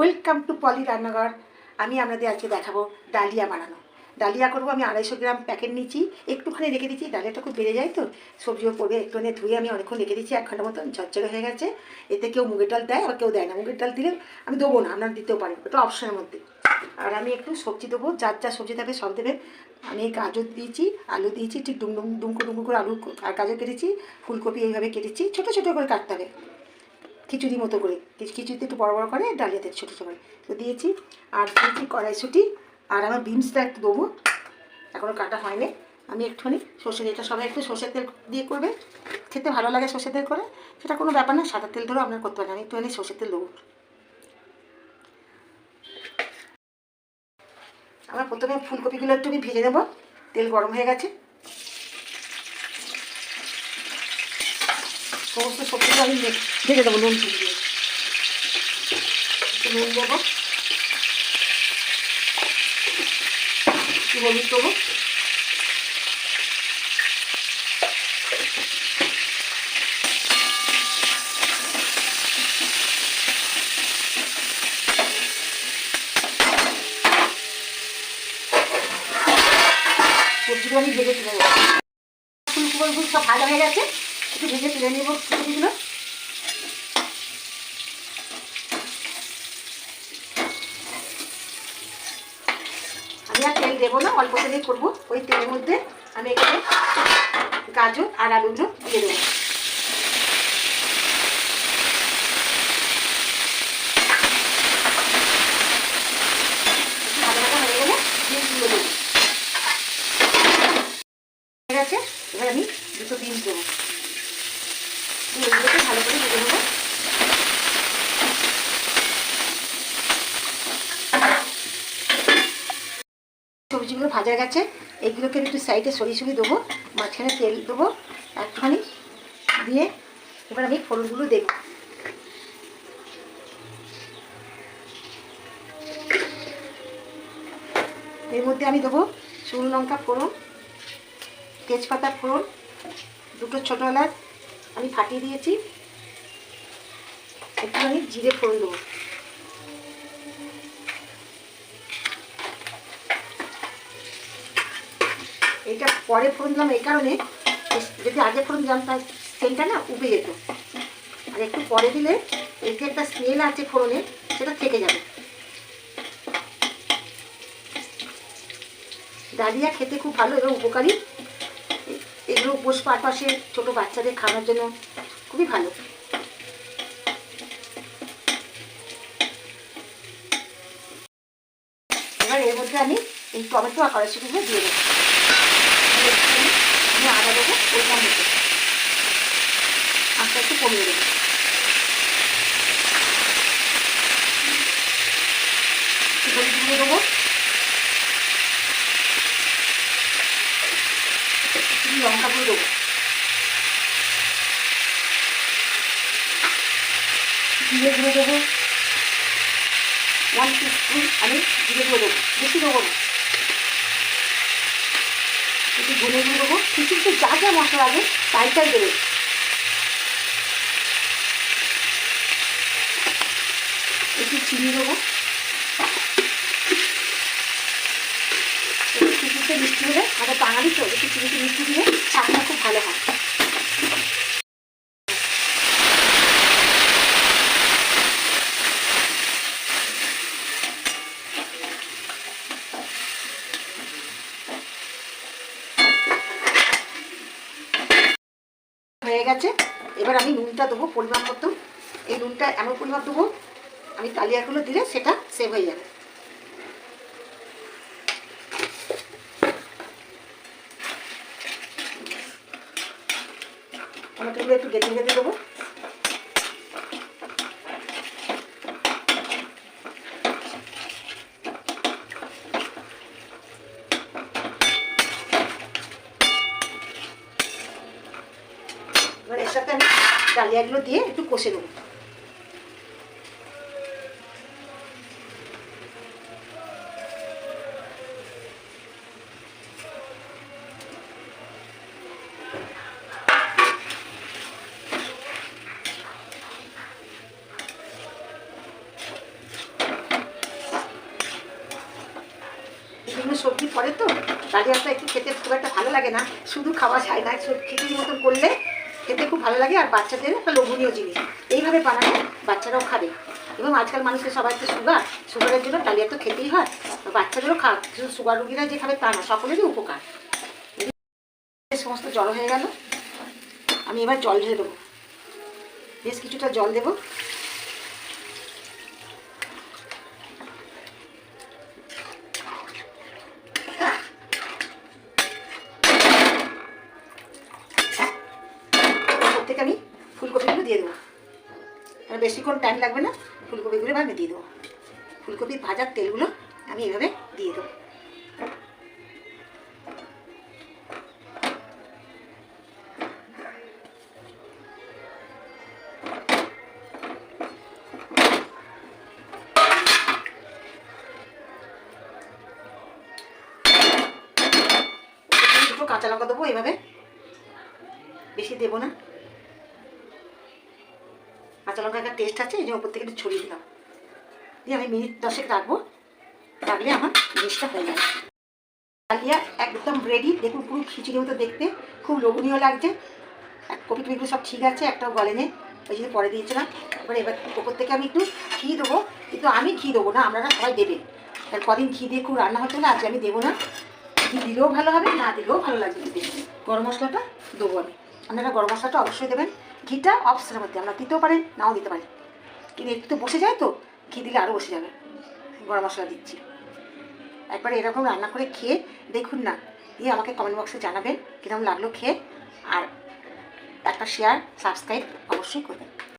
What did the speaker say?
Welcome to পলি রান্নাঘর আমি আপনাদের আজকে দেখাবো ডালিয়া বানানো। ডালিয়া করব আমি আড়াইশো গ্রাম প্যাকেট নিচ্ছি একটুখানি রেখে দিচ্ছি ডালিয়াটা খুব বেড়ে যায় তো, সবজিও পড়বে একটুখানি ধুয়ে আমি অনেকক্ষণ রেখে দিচ্ছি এক ঘণ্টা মতন ঝরঝরে হয়ে গেছে। এতে কেউ মুগের ডাল দেয়, আবার কেউ দেয় না। মুগের ডাল দিলে আমি দেবো না, আপনারা দিতেও পারেন ওটা অপশনের মধ্যে। আর আমি একটু সবজি দেবো, যার যা সবজি থাকবে সব দেবে। আমি গাজর দিয়েছি, আলু দিয়েছি ঠিক ডুম ডুম ডুমকো ডুমকো করে আলু আর গাজর কেটেছি, ফুলকপি এইভাবে কেটেছি, ছোটো ছোটো করে কাটতে হবে। খিচুড়ি মতো করে। খিচুড়িতে একটু বড় বড় করে, ডালিয়াতে ছোটো ছোটো তো দিয়েছি। আর দিয়েছি কড়াইশুঁটি। আর আমার বিনসটা একটু দেবো। এখনও কাটা হয়নি। আমি একটুখানি সর্ষে এটা সবাই একটু সর্ষের তেল দিয়ে করবে। খেতে ভালো লাগে সর্ষের তেল করে। সেটা কোনো ব্যাপার না, সাদা তেল ধরেও আপনার করতে পারেন। আমি একটুখানি সর্ষের তেল দেবো। আমার প্রথমে ফুলকপিগুলো একটু ভেজে নেব। তেল গরম হয়ে গেছে। সমস্ত সবজিগুলো আমি ভেজে দেবো নুন চিনি দিয়ে। নুন দেবো। একটু হলুদ দেবো। সবজিগুলো আমি ভেজে তুলে ফুলকপিগুলো সব ভাজা হয়ে গেছে। একটু ভেজে তুলে নেব ফুলকপিগুলো আমি আর তেল দেবো না, অল্প তেলেই করব। ওই তেলের মধ্যে আমি এখানে গাজর আর আলুগুলো দিয়ে দেবো। গেছে, এবার আমি দুটো বিনস দেবো। এগুলোকে ভালো করে ভেজে সবজিগুলো ভাজা গেছে এইগুলোকে একটু সাইডে সরিয়ে সরিয়ে দেবো, মাঝখানে তেল দেবো একখানি দিয়ে এবার আমি ফোড়নগুলো দেবো। এর মধ্যে আমি দেবো শুকনো লঙ্কা ফোড়ন তেজপাতা ফোড়ন, দুটো ছোটো এলাচ আমি ফাটিয়ে দিয়েছি। একটুখানি জিরে ফোড়ন দেবো। এটা পরে ফোড়ন দিলাম এই কারণে, যদি আগে ফোড়ন দিলাম তার সেলটা না উবে যেত। আর একটু পরে দিলে এর যে একটা স্মেল আছে ফোড়নের সেটা থেকে যাবে। ডালিয়া খেতে খুব ভালো এবং উপকারী। এগুলো উপোস পারপাসে ছোটো বাচ্চাদের খাওয়ার জন্য খুবই ভালো। এবার এর মধ্যে আমি এই টমেটো আর কড়াইশুটিগুলো দিয়ে দেবো। আমি আদা দেবো ওইটার মধ্যে আস্তে আস্তে কমিয়ে দেবো। দেবো একটু লঙ্কা গুঁড়ো দেবো জিরে গুঁড়ো দেবো ওয়ান টিস্পুন আমি জিরে গুঁড়ো দেবো বেশি দেবো একটু ধনে গুঁড়ো দেবো কিছু কিছু যা যা মশলা লাগে তাই তাই দেবে একটু চিনি দেবো একটু চিনিতে মিষ্টি হলে আমাদের বাঙালি তো একটু চিনিতে মিষ্টি দিলে চাটনা খুব ভালো হয়। হয়ে গেছে। এবার আমি নুনটা দেবো, পরিমাণ মতো। এই নুনটা এমন পরিমাণ দেবো, আমি কালিয়াগুলো দিলে সেটা সেভ হয়ে যাবে। টমেটোগুলো একটু গেঁথে গেঁথে দেবো। এবার এর সাথে আমি ডালিয়াগুলো দিয়ে একটু কষে দেবো সবজি পরে তো ডালিয়াটা একটু খেতে খুব একটা ভালো লাগে না। শুধু খাওয়া যায় না, সব খিচুড়ি মতন করলে খেতে খুব ভালো লাগে, আর বাচ্চাদের একটা লোভনীয় জিনিস। এইভাবে বানালে বাচ্চারাও খাবে। এবং আজকাল মানুষের সবাই তো সুগার, সুগারের জন্য ডালিয়া তো খেতেই হয়। বাচ্চাদেরও খাক, শুধু সুগার রুগীরা যে খাবে তা না, সকলেরই উপকার। সমস্ত জল হয়ে গেল। আমি এবার জল ঢেলে দেবো। বেশ কিছুটা জল দেবো। থেকে আমি ফুলকপিগুলো দিয়ে দেবো। আর বেশিক্ষণ টাইম লাগবে না, ফুলকপিগুলো আমি দিয়ে দেবো। ফুলকপি ভাজার তেলগুলো আমি এভাবে দিয়ে দেবো। কাঁচা লঙ্কা দেবো, এভাবে। বেশি দেবো না। কাঁচা লঙ্কা একটা টেস্ট আছে, এই যে ওপর থেকে একটু ছড়িয়ে দিলাম। দিয়ে আমি মিনিট দশেক রাখব। রাখলে আমার জিনিসটা হয়ে যাবে। ডালিয়া একদম রেডি দেখুন, পুরো খিচুড়ি মতো দেখতে। খুব লোভনীয় লাগছে। কপি টপিগুলো সব ঠিক আছে, একটাও গলেনে ওই জন্য পরে দিয়েছিলাম। এবার এবার ওপর থেকে আমি একটু ঘি দেবো। কিন্তু আমি ঘি দেবো না, আপনারা সবাই দেবে। আর কদিন ঘি দিয়ে খুব রান্না হতো না আজকে আমি দেবো না। ঘি দিলেও ভালো হবে, না দিলেও ভালো লাগবে। গরম মশলাটা দেবো আমি। আপনারা গরম মশলাটা অবশ্যই দেবেন। ঘিটা অপশনের মধ্যে, আমরা দিতেও পারি, নাও দিতে পারি। কিন্তু একটু বসে যায় তো, ঘি দিলে আরও বসে যাবে। গরম মশলা দিচ্ছি। একবার এরকম রান্না করে খেয়ে দেখুন না, দিয়ে আমাকে কমেন্ট বক্সে জানাবেন কীরকম লাগল খেয়ে, আর একটা শেয়ার সাবস্ক্রাইব অবশ্যই করবেন।